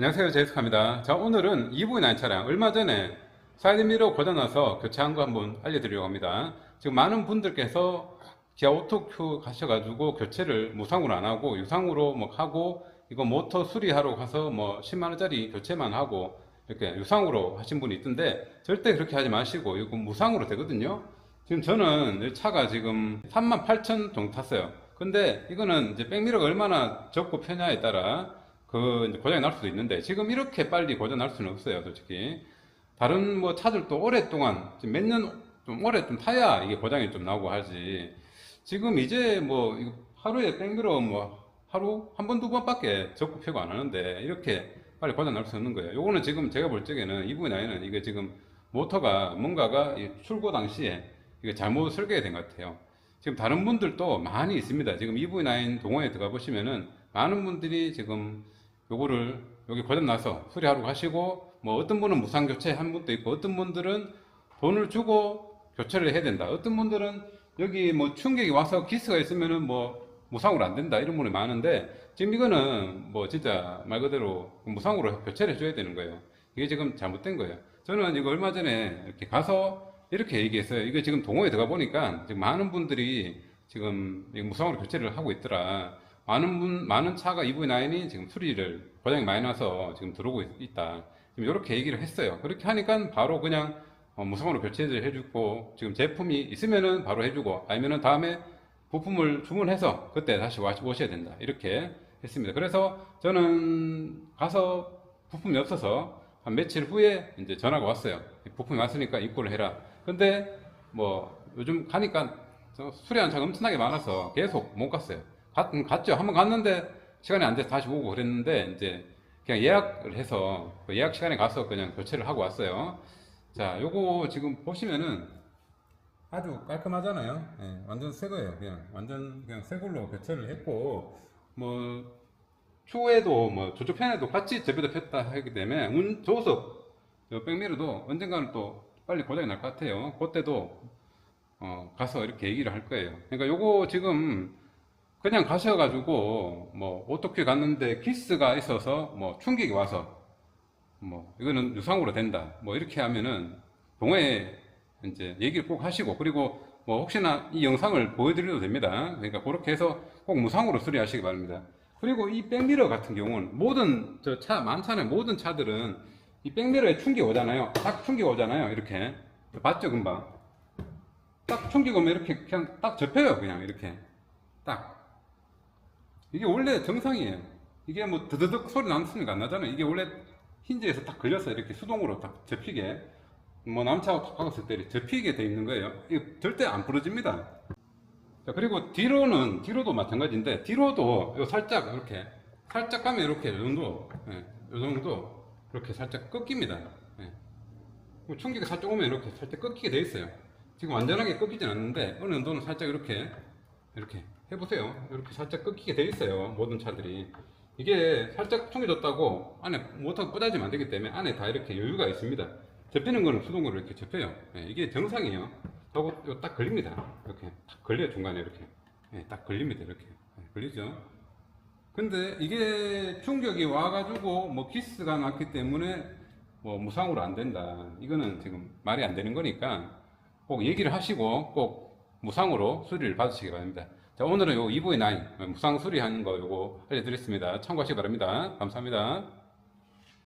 안녕하세요. 제이스카입니다. 자 오늘은 EV9 차량 얼마 전에 사이드미러 고장나서 교체한 거 한번 알려드리려고 합니다. 지금 많은 분들께서 기아 오토큐 가셔가지고 교체를 무상으로 안 하고 유상으로 뭐 하고 이거 모터 수리하러 가서 뭐 10만원짜리 교체만 하고 이렇게 유상으로 하신 분이 있던데 절대 그렇게 하지 마시고 이거 무상으로 되거든요. 지금 저는 이 차가 지금 3만 8천 정도 탔어요. 근데 이거는 이제 백미러가 얼마나 적고 편냐에 따라 그 고장이 날 수도 있는데 지금 이렇게 빨리 고장 날 수는 없어요 솔직히. 다른 뭐 차들도 오랫동안 몇 년 좀 오래 좀 타야 이게 고장이 좀 나고 하지. 지금 이제 뭐 하루에 백미러 뭐 하루 한 번 두 번밖에 적고 펴고 안 하는데 이렇게 빨리 고장 날 수 없는 거예요. 요거는 지금 제가 볼 적에는 이분이 나이는 이게 지금 모터가 뭔가가 이 출고 당시에 이게 잘못 설계가 된 것 같아요. 지금 다른 분들도 많이 있습니다. 지금 EV9 동호회 들어가 보시면은 많은 분들이 지금 요거를 여기 고장 나서 수리하러 가시고 뭐 어떤 분은 무상 교체 한 분도 있고 어떤 분들은 돈을 주고 교체를 해야 된다. 어떤 분들은 여기 뭐 충격이 와서 기스가 있으면은 뭐 무상으로 안 된다 이런 분이 많은데 지금 이거는 뭐 진짜 말 그대로 무상으로 교체를 해줘야 되는 거예요. 이게 지금 잘못된 거예요. 저는 이거 얼마 전에 이렇게 가서 이렇게 얘기했어요. 이거 지금 동호회 들어가 보니까 지금 많은 분들이 지금 무상으로 교체를 하고 있더라. 많은 분, 많은 차가 EV9이 지금 수리를 고장이 많이 나서 지금 들어오고 있- 있다. 지금 이렇게 얘기를 했어요. 그렇게 하니까 바로 그냥 어, 무상으로 교체를 해주고 지금 제품이 있으면은 바로 해주고 아니면은 다음에 부품을 주문해서 그때 다시 와- 오셔야 된다. 이렇게 했습니다. 그래서 저는 가서 부품이 없어서 한 며칠 후에 이제 전화가 왔어요. 부품이 왔으니까 입고를 해라. 근데 뭐 요즘 가니까 저 수리하는 차가 엄청나게 많아서 계속 못 갔어요. 갔, 갔죠. 한번 갔는데 시간이 안 돼서 다시 오고 그랬는데 이제 그냥 예약을 해서 그 예약 시간에 가서 그냥 교체를 하고 왔어요. 자, 요거 지금 보시면은 아주 깔끔하잖아요. 예, 완전 새 거예요. 그냥 완전 그냥 새 걸로 교체를 했고 뭐 추후에도 뭐 저쪽 편에도 같이 제비도 폈다 하기 때문에 운요 백미러도 언젠가는 또 빨리 고장이 날 것 같아요. 그때도 어, 가서 이렇게 얘기를 할 거예요. 그러니까 요거 지금 그냥 가셔가지고 뭐 오토큐 갔는데 키스가 있어서 뭐 충격이 와서 뭐 이거는 유상으로 된다. 뭐 이렇게 하면은 동호회 이제 얘기를 꼭 하시고 그리고 뭐 혹시나 이 영상을 보여드려도 됩니다. 그러니까 그렇게 해서 꼭 무상으로 수리하시기 바랍니다. 그리고 이 백미러 같은 경우는 모든 저 차 많잖아요. 모든 차들은 이 백미러에 충격 오잖아요. 딱 충격 오잖아요. 이렇게 봤죠 금방. 딱 충격 오면 이렇게 그냥 딱 접혀요. 그냥 이렇게 딱. 이게 원래 정상이에요. 이게 뭐 드드득 소리 나는 안 나잖아요. 이게 원래 힌지에서 딱 걸려서 이렇게 수동으로 딱 접히게 뭐 남차하고 탁 박았을 때 접히게 돼 있는 거예요. 이거 절대 안 부러집니다. 자, 그리고 뒤로는 뒤로도 마찬가지인데 뒤로도 요 살짝 이렇게 살짝 가면 이렇게 요 정도 예, 요 정도 이렇게 살짝 꺾입니다. 예. 뭐 충격이 살짝 오면 이렇게 살짝 꺾이게 돼 있어요. 지금 완전하게 꺾이진 않는데 어느 정도는 살짝 이렇게 이렇게 해보세요. 이렇게 살짝 꺾이게 돼 있어요. 모든 차들이 이게 살짝 충격졌다고 안에 모터가 꽂아지면 안 되기 때문에 안에 다 이렇게 여유가 있습니다. 접히는 거는 수동으로 이렇게 접혀요. 예, 이게 정상이에요. 하고 딱 걸립니다. 이렇게 딱 걸려요 중간에 이렇게 예, 딱 걸립니다 이렇게 예, 걸리죠. 근데 이게 충격이 와가지고 뭐 기스가 났기 때문에 뭐 무상으로 안 된다. 이거는 지금 말이 안 되는 거니까 꼭 얘기를 하시고 꼭 무상으로 수리를 받으시기 바랍니다. 자 오늘은 요 EV9 무상 수리하는 거 요거 알려드렸습니다. 참고하시기 바랍니다. 감사합니다.